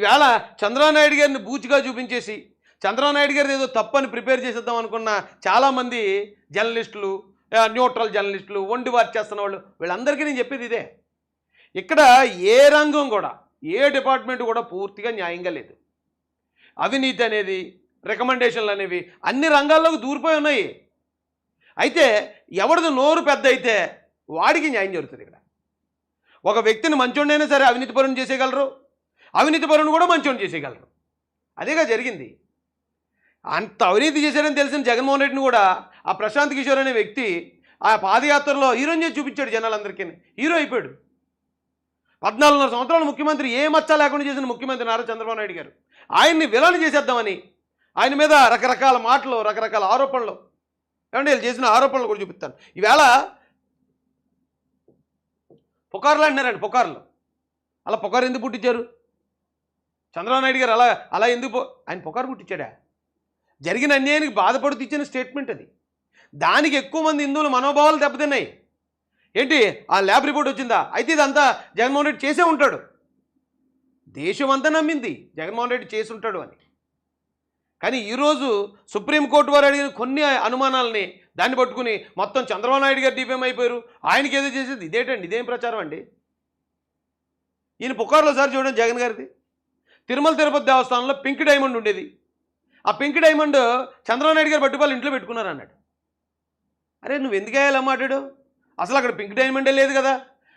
ఈవేళ చంద్రనాయుడు నాయుడు గారిని బూచిగా చూపించేసి చంద్రనాయుడు నాయుడు గారిని ఏదో తప్పని ప్రిపేర్ చేసేద్దాం అనుకున్న చాలామంది జర్నలిస్టులు న్యూట్రల్ జర్నలిస్టులు వండి వారు చేస్తున్న వాళ్ళు వీళ్ళందరికీ నేను చెప్పేది ఇదే. ఇక్కడ ఏ రంగం కూడా ఏ డిపార్ట్మెంట్ కూడా పూర్తిగా న్యాయంగా లేదు. అవినీతి అనేది రికమెండేషన్లు అనేవి అన్ని రంగాల్లోకి దూరిపోయి ఉన్నాయి. అయితే ఎవరిది నోరు పెద్ద అయితే వాడికి న్యాయం జరుగుతుంది ఇక్కడ. ఒక వ్యక్తిని మంచోడైనా సరే అవినీతి పనులు చేసేయగలరు అవినీతి పరుని కూడా మంచోడిని చేసేయగలరు. అదేగా జరిగింది. అంత అవినీతి చేశారని తెలిసిన జగన్మోహన్ రెడ్డిని కూడా ఆ ప్రశాంత్ కిషోర్ అనే వ్యక్తి ఆ పాదయాత్రలో హీరోని చేసి చూపించాడు జనాలందరికీ. హీరో అయిపోయాడు. పద్నాలుగున్నర సంవత్సరాలు ముఖ్యమంత్రి ఏ మచ్చ లేకుండా చేసిన ముఖ్యమంత్రి నారా చంద్రబాబు నాయుడు గారు. ఆయన్ని విలన్ చేసేద్దామని ఆయన మీద రకరకాల మాటలు రకరకాల ఆరోపణలు. ఏమంటే వీళ్ళు చేసిన ఆరోపణలు కూడా చూపిస్తాను. ఈవేళ పుకార్లు అంటున్నారండి పుకార్లు. అలా పుకారు ఎందుకు పుట్టించారు? చంద్రబాబు నాయుడు గారు అలా అలా ఎందుకు పో ఆయన పొకారు పుట్టించాడా? జరిగిన అన్యాయానికి బాధపడుతూ ఇచ్చిన స్టేట్మెంట్ అది. దానికి ఎక్కువ మంది హిందువుల మనోభావాలు దెబ్బతిన్నాయి. ఏంటి? ఆ ల్యాబ్ రిపోర్ట్ వచ్చిందా? అయితే ఇదంతా జగన్మోహన్ రెడ్డి చేసే ఉంటాడు. దేశం అంతా నమ్మింది జగన్మోహన్ రెడ్డి చేసి ఉంటాడు అని. కానీ ఈరోజు సుప్రీంకోర్టు వారు అడిగిన కొన్ని అనుమానాలని దాన్ని పట్టుకుని మొత్తం చంద్రబాబు నాయుడు గారు డిఫేమ్ అయిపోయారు. ఆయనకి ఏదో చేసేది ఇదేటండి ఇదేం ప్రచారం అండి? ఈయన పుకార్లో సార్ చూడండి జగన్ గారిది. తిరుమల తిరుపతి దేవస్థానంలో పింక్ డైమండ్ ఉండేది. ఆ పింక్ డైమండ్ చంద్రబాబు నాయుడు గారు పట్టుకోవాలి ఇంట్లో పెట్టుకున్నారు అన్నాడు అరే నువ్వు ఎందుకు వేయాలి మాట్లాడు? అసలు అక్కడ పింక్ డైమండే లేదు కదా.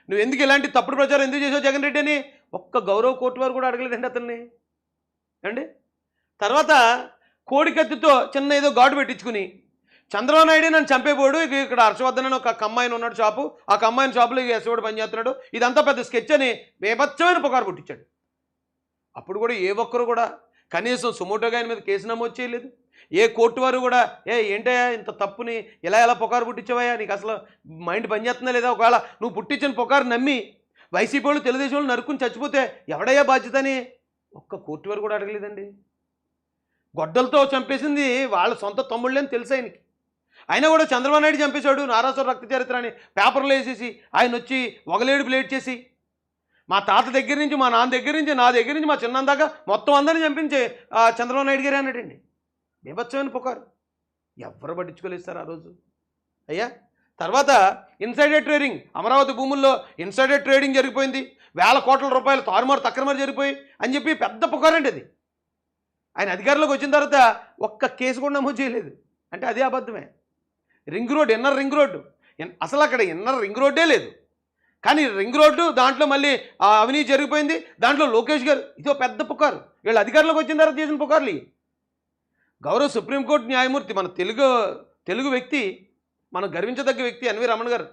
నువ్వు ఎందుకు ఇలాంటి తప్పుడు ప్రచారం ఎందుకు చేసావు జగన్ రెడ్డి అని ఒక్క గౌరవ కోర్టు వారు కూడా అడగలేదండి అతన్ని. అండి తర్వాత కోడికత్తితో చిన్న ఏదో ఘాటు పెట్టించుకుని చంద్రబాబు నాయుడు నన్ను చంపేపోడు ఇక ఇక్కడ హర్షవర్ధన్ అని ఒక అమ్మాయిని ఉన్నాడు షాపు. ఆ అమ్మాయిని షాపులో ఇక ఎస్ఓడు పనిచేస్తున్నాడు. ఇదంతా పెద్ద స్కెచ్ అని బేభత్సమైన పుకారు పుట్టించాడు. అప్పుడు కూడా ఏ ఒక్కరు కూడా కనీసం సుమోటోగా ఆయన మీద కేసు నమోదు చేయలేదు. ఏ కోర్టు వారు కూడా ఏ ఏంటయ్యా ఇంత తప్పుని ఎలా ఎలా పొకారు పుట్టించవయ్యా? నీకు అసలు మైండ్ పనిచేస్తుందా లేదా? ఒకవేళ నువ్వు పుట్టించిన పుకారు నమ్మి వైసీపీ వాళ్ళు తెలుగుదేశం వాళ్ళు నరుక్కుని చచ్చిపోతే ఎవడయ్యా బాధ్యత అని ఒక్క కోర్టు వారు కూడా అడగలేదండి. గొడ్డలతో చంపేసింది వాళ్ళ సొంత తమ్ముళ్ళని తెలుసు ఆయనకి. అయినా కూడా చంద్రబాబు నాయుడు చంపేశాడు నారాసుర రక్త చరిత్ర అని పేపర్లో వేసేసి ఆయన వచ్చి ఒగలేడు ప్లేట్ చేసి మా తాత దగ్గర నుంచి మా నాన్న దగ్గర నుంచి నా దగ్గర నుంచి మా చిన్న దాకా మొత్తం అందరిని చంపించే చంద్రబాబు నాయుడు గారే అన్నాడండి. బీభత్సమైన పుకారు. ఎవరు పట్టించుకోలేదు సార్ ఆ రోజు. అయ్యా తర్వాత ఇన్సైడర్ ట్రేడింగ్. అమరావతి భూముల్లో ఇన్సైడర్ ట్రేడింగ్ జరిగిపోయింది. వేల కోట్ల రూపాయలు తారుమారు తక్రమారు జరిగిపోయి అని చెప్పి పెద్ద పుకారండి అది. ఆయన అధికారంలోకి వచ్చిన తర్వాత ఒక్క కేసు కూడా నమోదు చేయలేదు. అంటే అదే అబద్ధమే. Ring road inner ring road. అసలు అక్కడ ఇన్నర్ రింగ్ రోడ్డే లేదు. కానీ రింగ్ రోడ్డు దాంట్లో మళ్ళీ అవినీతి జరిగిపోయింది. దాంట్లో లోకేష్ గారు ఇదో పెద్ద పుకారు. వీళ్ళు అధికారంలోకి వచ్చిన తర్వాత చేసిన పుకార్లు గౌరవ సుప్రీంకోర్టు న్యాయమూర్తి మన తెలుగు తెలుగు వ్యక్తి మనం గర్వించదగ్గ వ్యక్తి ఎన్వి రమణ గారు.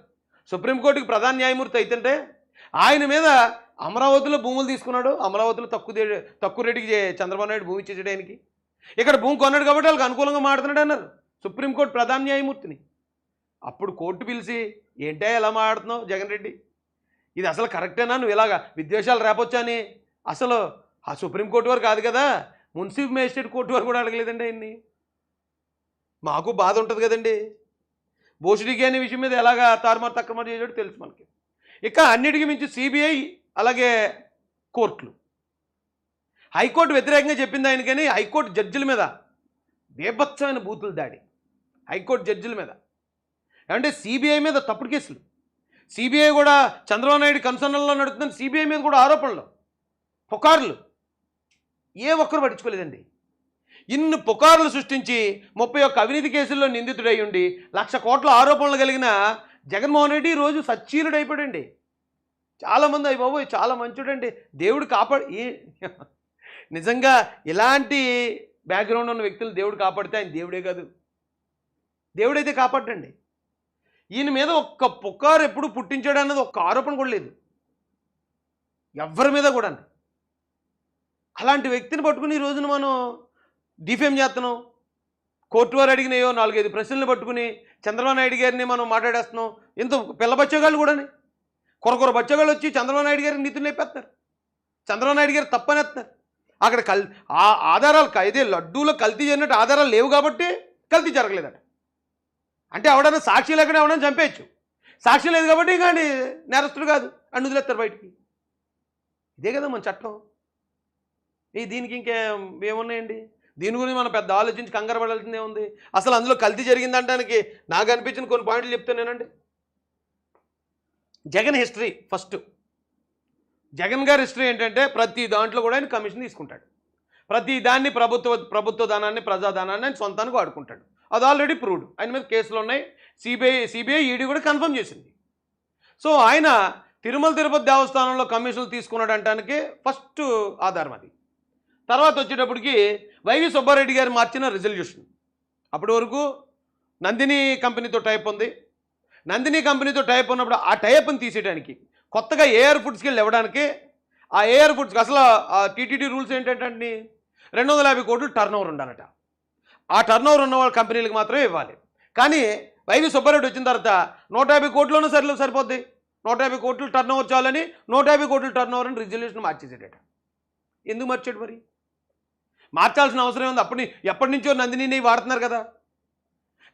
సుప్రీంకోర్టుకి ప్రధాన న్యాయమూర్తి అయితుంటే ఆయన మీద అమరావతిలో భూములు తీసుకున్నాడు. అమరావతిలో తక్కువ తక్కువ రేటుకి చంద్రబాబు నాయుడు భూమి ఇచ్చేసేయడానికి ఇక్కడ భూమి కొన్నాడు కాబట్టి వాళ్ళకి అనుకూలంగా మాడుతున్నాడు అన్నారు. సుప్రీంకోర్టు ప్రధాన న్యాయమూర్తిని. అప్పుడు కోర్టు పిలిచి ఏంటే ఎలా మాట్లాడుతున్నావు జగన్ రెడ్డి? ఇది అసలు కరెక్టేనా? నువ్వు ఇలాగా విద్వేషాలు రేపొచ్చా అని అసలు ఆ సుప్రీంకోర్టు వారు కాదు కదా? మున్సిపల్ మేజిస్ట్రేట్ కోర్టు వారు కూడా అడగలేదండి ఆయన్ని. మాకు బాధ ఉంటుంది కదండి. బోషుడికి అనే విషయం మీద ఎలాగా తారుమారు తక్కువ చేసాడు తెలుసు మనకి. ఇక అన్నిటికీ మించి సిబిఐ అలాగే కోర్టులు. హైకోర్టు వ్యతిరేకంగా చెప్పింది ఆయన కానీ హైకోర్టు జడ్జిల మీద బీభత్సమైన బూతులు దాడి. హైకోర్టు జడ్జిల మీద. అంటే సిబిఐ మీద తప్పుడు కేసులు. సిబిఐ కూడా చంద్రబాబు నాయుడు కన్సర్న్లో నడుతుందని సిబిఐ మీద కూడా ఆరోపణలు పుకార్లు. ఏ ఒక్కరు పట్టించుకోలేదండి. ఇన్ని పుకార్లు సృష్టించి ముప్పై ఒక్క అవినీతి కేసుల్లో నిందితుడై ఉండి లక్ష కోట్ల ఆరోపణలు కలిగిన జగన్మోహన్ రెడ్డి ఈరోజు సచ్చీలుడు అయిపోయాడండి. చాలామంది అయ్యి బాబోయ్ చాలా మంచుడండి. దేవుడు కాపాడు నిజంగా ఇలాంటి బ్యాక్గ్రౌండ్ ఉన్న వ్యక్తులు దేవుడు కాపాడితే ఆయన దేవుడే కాదు. దేవుడైతే కాపాడండి ఈయన మీద ఒక్క పుకారు ఎప్పుడు పుట్టించాడు అన్నది ఒక్క ఆరోపణ కూడా లేదు. ఎవరి మీద కూడా అలాంటి వ్యక్తిని పట్టుకుని ఈ రోజున మనం డిఫేమ్ చేస్తున్నాం. కోర్టు వారు అడిగినాయో నాలుగైదు ప్రశ్నలు పట్టుకుని చంద్రబాబు నాయుడు గారిని మనం మాట్లాడేస్తున్నాం. ఇంత పిల్ల బచ్చగాళ్ళు కూడాని కొరకొర బచ్చగాళ్ళు వచ్చి చంద్రబాబు నాయుడు గారిని నీతులు లేపేస్తున్నారు. చంద్రబాబు నాయుడు గారు తప్పనేస్తున్నారు. అక్కడ కల్ ఆ ఆధారాలు అయితే ఇదే లడ్డూలో కల్తీ జరిగినట్టు ఆధారాలు లేవు కాబట్టి కల్తీ జరగలేదట. అంటే ఎవడన్నా సాక్షి లేకుండా ఎవడన్నా చంపేయచ్చు. సాక్షి లేదు కాబట్టి ఇంకా నేరస్తుడు కాదు. అని వదిలేస్తారు బయటికి. ఇదే కదా మన చట్టం. ఈ దీనికి ఇంకేం ఏమున్నాయండి? దీని గురించి మనం పెద్ద ఆలోచించి కంగారు పడాల్సిందే ఉంది. అసలు అందులో కల్తీ జరిగిందంటానికి నాకు అనిపించిన కొన్ని పాయింట్లు చెప్తానేనండి జగన్ హిస్టరీ ఫస్ట్. జగన్ గారి హిస్టరీ ఏంటంటే ప్రతి దాంట్లో కూడా ఆయన కమిషన్ తీసుకుంటాడు. ప్రతి దాన్ని ప్రభుత్వ ప్రభుత్వ ధనాన్ని ప్రజాధనాన్ని ఆయన సొంతానికి వాడుకుంటాడు. అది ఆల్రెడీ ప్రూవ్డ్ ఆయన మీద కేసులు ఉన్నాయి. సిబిఐ సిబిఐ ఈడీ కూడా కన్ఫర్మ్ చేసింది. సో ఆయన తిరుమల తిరుపతి దేవస్థానంలో కమిషన్లు తీసుకున్నాడు అంటానికి ఫస్ట్ ఆధారం అది. తర్వాత వచ్చేటప్పటికి వైవి సుబ్బారెడ్డి గారు మార్చిన రిజల్యూషన్ అప్పటి వరకు నందిని కంపెనీతో టైప్ ఉంది. నందిని కంపెనీతో టైప్ ఉన్నప్పుడు ఆ టైప్ని తీసేయడానికి కొత్తగా ఏఆర్ ఫుడ్స్కి వెళ్ళి ఇవ్వడానికి ఆ ఏఆర్ ఫుడ్స్కి అసలు ఆ టీటీడీ రూల్స్ ఏంటంటే రెండు వందల యాభై కోట్లు టర్న్ ఓవర్ ఉండాలట. ఆ టర్న్ ఓవర్ ఉన్న వాళ్ళ కంపెనీలకు మాత్రమే ఇవ్వాలి. కానీ వైవి సుబ్బారెడ్డి వచ్చిన తర్వాత నూట యాభై కోట్లోనూ సరిలో సరిపోద్ది. నూట యాభై కోట్లు టర్న్ ఓవర్ చాలని నూట యాభై కోట్లు టర్న్ ఓవర్ అని రిజల్యూషన్ మార్చేసాడట ఎందుకు మార్చాడు మరి? మార్చాల్సిన అవసరం ఉంది అప్పటి ఎప్పటి నుంచో నందిని నెయ్యి వాడుతున్నారు కదా.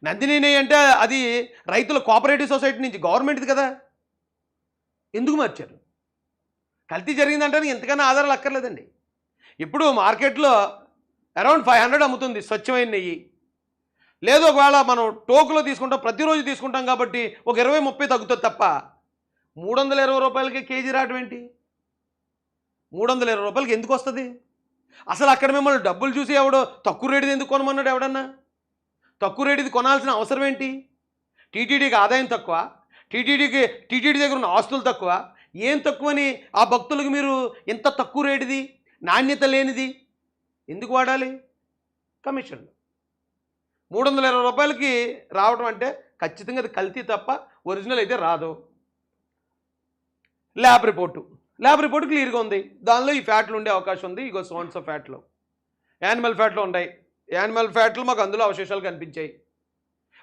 నందిని నెయ్యి అంటే అది రైతుల కోఆపరేటివ్ సొసైటీ నుంచి గవర్నమెంట్ది కదా. ఎందుకు మార్చారు? కల్తీ జరిగిందంటే ఎంతకన్నా ఆధారాలు అక్కర్లేదండి. ఇప్పుడు మార్కెట్లో అరౌండ్ ఫైవ్ హండ్రెడ్ అమ్ముతుంది స్వచ్ఛమైన నెయ్యి. లేదు ఒకవేళ మనం టోకులో తీసుకుంటాం ప్రతిరోజు తీసుకుంటాం కాబట్టి ఒక ఇరవై ముప్పై తగ్గుతుంది తప్ప. మూడు వందల ఇరవై రూపాయలకి కేజీ రావడం ఏంటి? మూడు వందల ఇరవై రూపాయలకి ఎందుకు వస్తుంది? అసలు అక్కడ మిమ్మల్ని డబ్బులు చూసి ఎవడో తక్కువ రేటుది ఎందుకు కొనమన్నాడు ఎవడన్నా? తక్కువ రేటుది కొనాల్సిన అవసరం ఏంటి? టీటీడీకి ఆదాయం తక్కువ. టీటీడీకి టీటీడీ దగ్గర ఉన్న ఆస్తులు తక్కువ. ఏం తక్కువని ఆ భక్తులకు మీరు ఇంత తక్కువ రేటుది? నాణ్యత లేనిది? ఎందుకు వాడాలి? కమిషన్. మూడు వందల ఇరవై రూపాయలకి రావడం అంటే ఖచ్చితంగా అది కల్తీ తప్ప ఒరిజినల్ అయితే రాదు. Lab report. ల్యాబ్ రిపోర్ట్ క్లియర్గా ఉంది. దానిలో ఈ ఫ్యాట్లు ఉండే అవకాశం ఉంది. ఇగో సోన్స్ ఆఫ్ ఫ్యాట్లు. యానిమల్ ఫ్యాట్లు ఉన్నాయి. యానిమల్ ఫ్యాట్లు మాకు అందులో అవశేషాలు కనిపించాయి.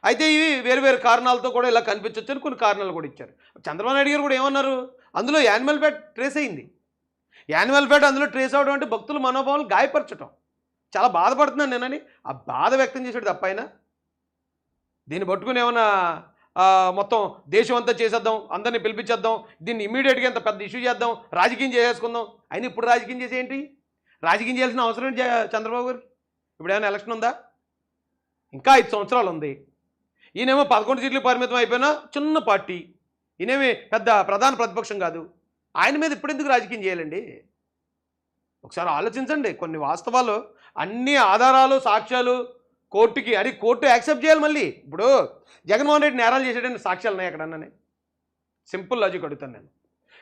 అయితే ఇవి వేరు వేరు కారణాలతో కూడా ఇలా కనిపించవచ్చు అని కొన్ని కారణాలు కూడా ఇచ్చారు. చంద్రబాబు నాయుడు గారు కూడా ఏమన్నారు? అందులో యానిమల్ ఫ్యాట్ ట్రేస్ అయింది. యానిమల్ ఫ్యాట్ అందులో ట్రేస్ అవడం అంటే భక్తుల మనోభావాలు గాయపరచటం. చాలా బాధపడుతున్నాను నేనని ఆ బాధ వ్యక్తం చేసాడు తప్ప ఆయన దీన్ని పట్టుకుని ఏమన్నా మొత్తం దేశం అంతా చేసేద్దాం అందరినీ పిలిపించేద్దాం దీన్ని ఇమీడియట్గా ఎంత పెద్ద ఇష్యూ చేద్దాం రాజకీయం చేసేసుకుందాం. అయినా ఇప్పుడు రాజకీయం చేసేంటి రాజకీయం చేయాల్సిన అవసరం ఏంటి చంద్రబాబు గారు? ఇప్పుడు ఏమైనా ఎలక్షన్ ఉందా? ఇంకా ఐదు సంవత్సరాలు ఉంది. ఈయనేమో పదకొండు సీట్లు పరిమితం అయిపోయినా చిన్న పార్టీ. ఈయనేమి పెద్ద ప్రధాన ప్రతిపక్షం కాదు. ఆయన మీద ఇప్పుడు ఎందుకు రాజకీయం చేయాలండి? ఒకసారి ఆలోచించండి. కొన్ని వాస్తవాలు అన్ని ఆధారాలు సాక్ష్యాలు కోర్టుకి అది కోర్టు యాక్సెప్ట్ చేయాలి మళ్ళీ. ఇప్పుడు జగన్మోహన్ రెడ్డి నేరాలు చేసేటండి సాక్ష్యాలు ఉన్నాయి ఎక్కడన్నా సింపుల్ లాజిక్ అడుగుతాను నేను.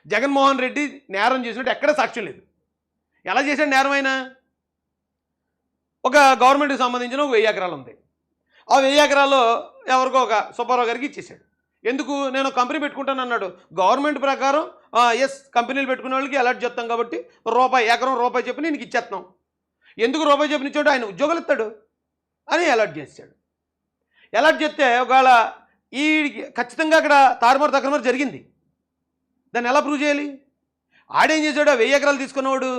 జగన్మోహన్ రెడ్డి నేరం చేసినట్టు ఎక్కడ సాక్ష్యం లేదు. ఎలా చేశాడు నేరం అయినా ఒక గవర్నమెంట్కి సంబంధించిన ఒక వెయ్యి ఎకరాలు ఉంది. ఆ వెయ్యి ఎకరాలు ఎవరికో ఒక సుబ్బారావు గారికి ఇచ్చేసాడు ఎందుకు? నేను కంపెనీ పెట్టుకుంటాను అన్నాడు గవర్నమెంట్ ప్రకారం ఎస్ కంపెనీలు పెట్టుకునే వాళ్ళకి అలర్ట్ చేస్తాం కాబట్టి రూపాయి ఎకరం రూపాయి చెప్పి నేను ఇచ్చేస్తున్నాం ఎందుకు రూపాయి చెప్పిన ఇచ్చాడు ఆయన ఉద్యోగాలు ఇస్తాడు? అని అలర్ట్ చేస్తాడు. అలర్ట్ చేస్తే ఒకవేళ ఈ ఖచ్చితంగా అక్కడ తారుమారు తక్రమారు జరిగింది. దాన్ని ఎలా ప్రూవ్ చేయాలి? ఆడేం చేశాడు వెయ్యి ఎకరాలు తీసుకున్నవాడు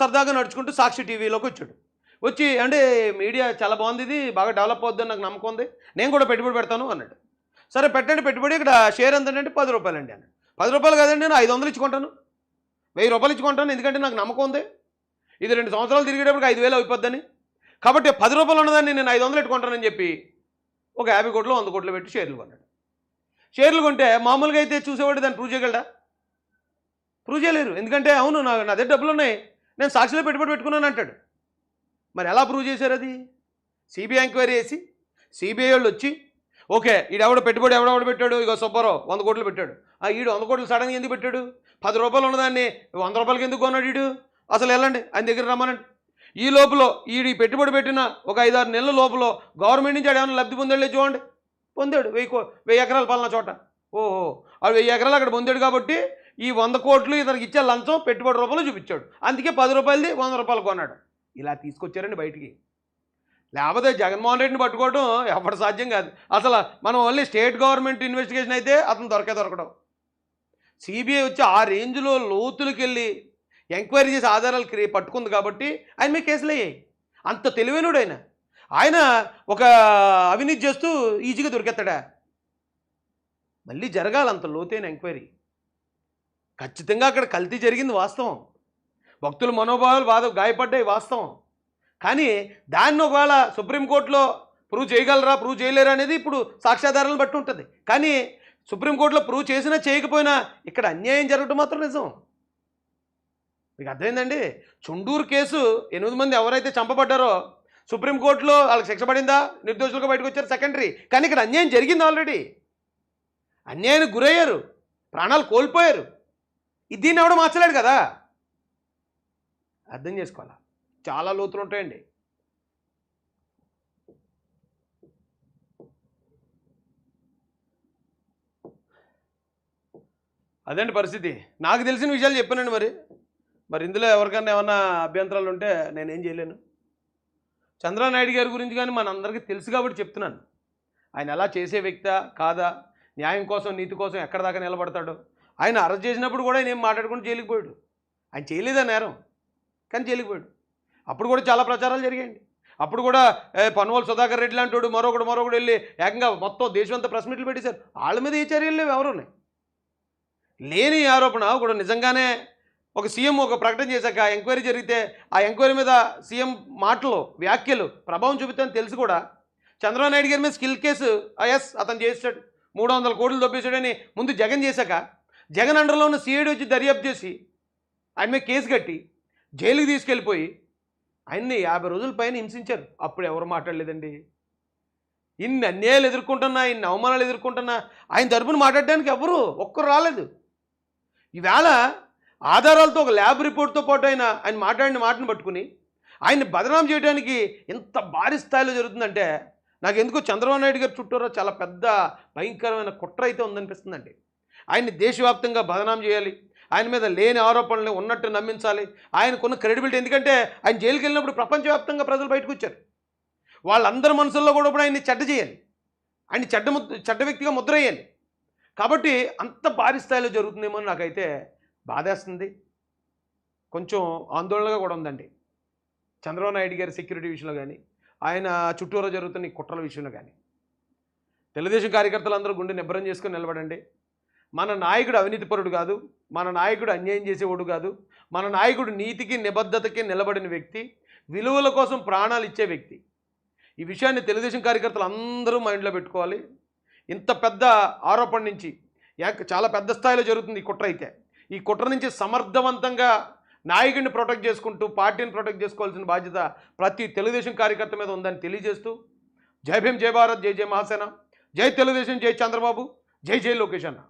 సరదాగా నడుచుకుంటూ సాక్షి టీవీలోకి వచ్చాడు. వచ్చి అంటే మీడియా చాలా బాగుంది ఇది బాగా డెవలప్ అవుద్దని నాకు నమ్మకం ఉంది. నేను కూడా పెట్టుబడి పెడతాను అన్నాడు. సరే పెట్టండి పెట్టుబడి ఇక్కడ షేర్ ఎంత అంటే పది రూపాయలు అండి అన్నాడు. పది రూపాయలు కదండి నేను ఐదు వందలు ఇచ్చుకుంటాను. వెయ్యి రూపాయలు ఇచ్చుకుంటాను ఎందుకంటే నాకు నమ్మకం ఉంది. ఇది రెండు సంవత్సరాలు తిరిగేటప్పుడు ఐదు వేలు అయిపోద్దని. కాబట్టి పది రూపాయలు ఉన్నదాన్ని నేను ఐదు వందలు పెట్టుకుంటానని చెప్పి ఒక యాభై కోట్లు వంద కోట్లు పెట్టి షేర్లు కొన్నాడు. షేర్లు కొంటే మామూలుగా అయితే చూసేవాడు దాన్ని ప్రూవ్ చేయగలడా? ప్రూవ్ చేయలేరు. ఎందుకంటే అవును నా నా దగ్గర డబ్బులు ఉన్నాయి. నేను సాక్షిలో పెట్టుబడి పెట్టుకున్నాను అంటాడు. మరి ఎలా ప్రూవ్ చేశారు అది? సిబిఐ ఎంక్వైరీ చేసి సిబిఐ వాళ్ళు వచ్చి ఓకే ఈడెవడ పెట్టుబడి ఎవడెవడ పెట్టాడు? ఇక సుబ్బారావు వంద కోట్లు పెట్టాడు. ఆ ఈడు వంద కోట్లు సడన్గా ఎందుకు పెట్టాడు? పది రూపాయలు ఉన్నదాన్ని వంద రూపాయలకి ఎందుకు కొన్నాడు ఈడు? అసలు వెళ్ళండి ఆయన దగ్గర రమ్మనండి. ఈ లోపల ఈడు ఈ పెట్టుబడి పెట్టిన ఒక ఐదారు నెలల లోపల గవర్నమెంట్ నుంచి ఏమైనా లబ్ధి పొందాడు చూడండి. పొందాడు వెయ్యి కో వెయ్యి ఎకరాలు పలానా చోట. ఓహో ఆ వెయ్యి ఎకరాలు అక్కడ పొందాడు కాబట్టి ఈ వంద కోట్లు ఇతనికి ఇచ్చే లంచం పెట్టుబడి రూపాయలు చూపించాడు. అందుకే పది రూపాయలది వంద రూపాయలు కొన్నాడు. ఇలా తీసుకొచ్చారండి బయటికి. లేకపోతే జగన్మోహన్ రెడ్డిని పట్టుకోవడం ఎవరు సాధ్యం కాదు. అసలు మనం ఓన్లీ స్టేట్ గవర్నమెంట్ ఇన్వెస్టిగేషన్ అయితే అతను దొరకే దొరకడం. సిబిఐ వచ్చి ఆ రేంజ్లో లోతులకి వెళ్ళి ఎంక్వైరీ చేసి ఆధారాలు క్రియ పట్టుకుంది కాబట్టి ఆయన మీద కేసులు అయ్యాయి. అంత తెలివైనడు ఆయన. ఆయన ఒక అవినీతి చేస్తూ ఈజీగా దొరికెత్తాడా మళ్ళీ జరగాలి అంత లోతైన ఎంక్వైరీ. ఖచ్చితంగా అక్కడ కల్తీ జరిగింది వాస్తవం. భక్తుల మనోభావాలు బాధ గాయపడ్డాయి వాస్తవం. కానీ దాన్ని ఒకవేళ సుప్రీంకోర్టులో ప్రూవ్ చేయగలరా ప్రూవ్ చేయలేరా అనేది ఇప్పుడు సాక్ష్యాధారాలను బట్టి ఉంటుంది. కానీ సుప్రీంకోర్టులో ప్రూవ్ చేసినా చేయకపోయినా ఇక్కడ అన్యాయం జరగడం మాత్రం నిజం. మీకు అర్థమైందండి? చుండూరు కేసు ఎనిమిది మంది ఎవరైతే చంపబడ్డారో సుప్రీంకోర్టులో వాళ్ళకి శిక్ష పడిందా? నిర్దోషులుగా బయటకు వచ్చారు సెకండరీ. కానీ ఇక్కడ అన్యాయం జరిగింది ఆల్రెడీ. అన్యాయానికి గురయ్యారు. ప్రాణాలు కోల్పోయారు. ఇది దీన్ని ఎవడో మార్చలేడు కదా? అర్థం చేసుకోవాలా? చాలా లోతులు ఉంటాయండి. అదండి పరిస్థితి? నాకు తెలిసిన విషయాలు చెప్పానండి మరి. మరి ఇందులో ఎవరికన్నా ఏమన్నా అభ్యంతరాలు ఉంటే నేనేం చేయలేను. చంద్రనాయుడు గారి గురించి కానీ మనందరికీ తెలుసు కాబట్టి చెప్తున్నాను. ఆయన ఎలా చేసే వ్యక్తా కాదా? న్యాయం కోసం నీతి కోసం ఎక్కడ దాకా నిలబడతాడు? ఆయన అరెస్ట్ చేసినప్పుడు కూడా ఆయన ఏం మాట్లాడుకుంటూ జైలుకి పోయాడు. ఆయన చేయలేదా నేరం? కానీ జైలుకి పోయాడు. అప్పుడు కూడా చాలా ప్రచారాలు జరిగాయండి. అప్పుడు కూడా పన్వల్ సుధాకర్ రెడ్డి లాంటి వాడు మరొకడు మరొకడు వెళ్ళి ఏకంగా మొత్తం దేశమంతా ప్రెస్ మీట్లు పెట్టేశారు. వాళ్ళ మీద ఏ చర్యలు లేవు ఎవరు లేని ఆరోపణ కూడా నిజంగానే ఒక సీఎం ఒక ప్రకటన చేశాక ఎంక్వైరీ జరిగితే ఆ ఎంక్వైరీ మీద సీఎం మాటలు వ్యాఖ్యలు ప్రభావం చూపుతాయని తెలిసి కూడా చంద్రబాబు నాయుడు గారి మీద స్కిల్ కేసు ఎస్ అతను చేసాడు మూడు వందల కోట్లు దొబ్బేశాడని ముందు జగన్ చేశాక జగన్ అండర్లో ఉన్న సీఐడి వచ్చి దర్యాప్తు చేసి ఆయన మీద కేసు కట్టి జైలుకి తీసుకెళ్ళిపోయి ఆయన్ని యాభై రోజుల పైన హింసించారు. అప్పుడు ఎవరు మాట్లాడలేదండి? ఇన్ని అన్యాయాలు ఎదుర్కొంటున్నా ఇన్ని అవమానాలు ఎదుర్కొంటున్నా ఆయన తరపున మాట్లాడడానికి ఎవరు? ఒక్కరు రాలేదు. ఈవేళ ఆధారాలతో ఒక ల్యాబ్ రిపోర్ట్తో పాటు ఆయన ఆయన మాట్లాడిన మాటను పట్టుకుని ఆయన్ని బదనాం చేయడానికి ఎంత భారీ స్థాయిలో జరుగుతుందంటే నాకు ఎందుకో చంద్రబాబు నాయుడు గారి చుట్టూరా చాలా పెద్ద భయంకరమైన కుట్ర అయితే ఉందనిపిస్తుందండి. ఆయన్ని దేశవ్యాప్తంగా బదనాం చేయాలి. ఆయన మీద లేని ఆరోపణలు ఉన్నట్టు నమ్మించాలి. ఆయనకున్న క్రెడిబిలిటీ ఎందుకంటే ఆయన జైలుకి వెళ్ళినప్పుడు ప్రపంచవ్యాప్తంగా ప్రజలు బయటకు వచ్చారు. వాళ్ళందరి మనసుల్లో కూడా ఇప్పుడు ఆయన్ని చెడ్డ చేయాలి. ఆయన చెడ్డ ముద్ద చెడ్డ వ్యక్తిగా ముద్రయ్యాలి కాబట్టి అంత భారీ స్థాయిలో జరుగుతుందేమో నాకైతే బాధేస్తుంది. కొంచెం ఆందోళనగా కూడా ఉందండి. చంద్రబాబు నాయుడు గారి సెక్యూరిటీ విషయంలో కానీ ఆయన చుట్టూరా జరుగుతున్న ఈ కుట్రల విషయంలో కానీ. తెలుగుదేశం కార్యకర్తలందరూ గుండె నిబ్బరం చేసుకొని నిలబడండి. మన నాయకుడు అవినీతిపరుడు కాదు మన నాయకుడు అన్యాయం చేసేవాడు కాదు మన నాయకుడు నీతికి నిబద్ధతకి నిలబడిన వ్యక్తి విలువల కోసం ప్రాణాలు ఇచ్చే వ్యక్తి. ఈ విషయాన్ని తెలుగుదేశం కార్యకర్తలు అందరూ మైండ్లో పెట్టుకోవాలి. ఇంత పెద్ద ఆరోపణ నుంచి చాలా పెద్ద స్థాయిలో జరుగుతుంది ఈ కుట్ర అయితే. ఈ కుట్ర నుంచి సమర్థవంతంగా నాయకుడిని ప్రొటెక్ట్ చేసుకుంటూ పార్టీని ప్రొటెక్ట్ చేసుకోవాల్సిన బాధ్యత ప్రతి తెలుగుదేశం కార్యకర్త మీద ఉందని తెలియజేస్తూ జై భీం జై భారత్ జై జై మహాసేన జై తెలుగుదేశం జై చంద్రబాబు జై జై లోకేష్ అన్న.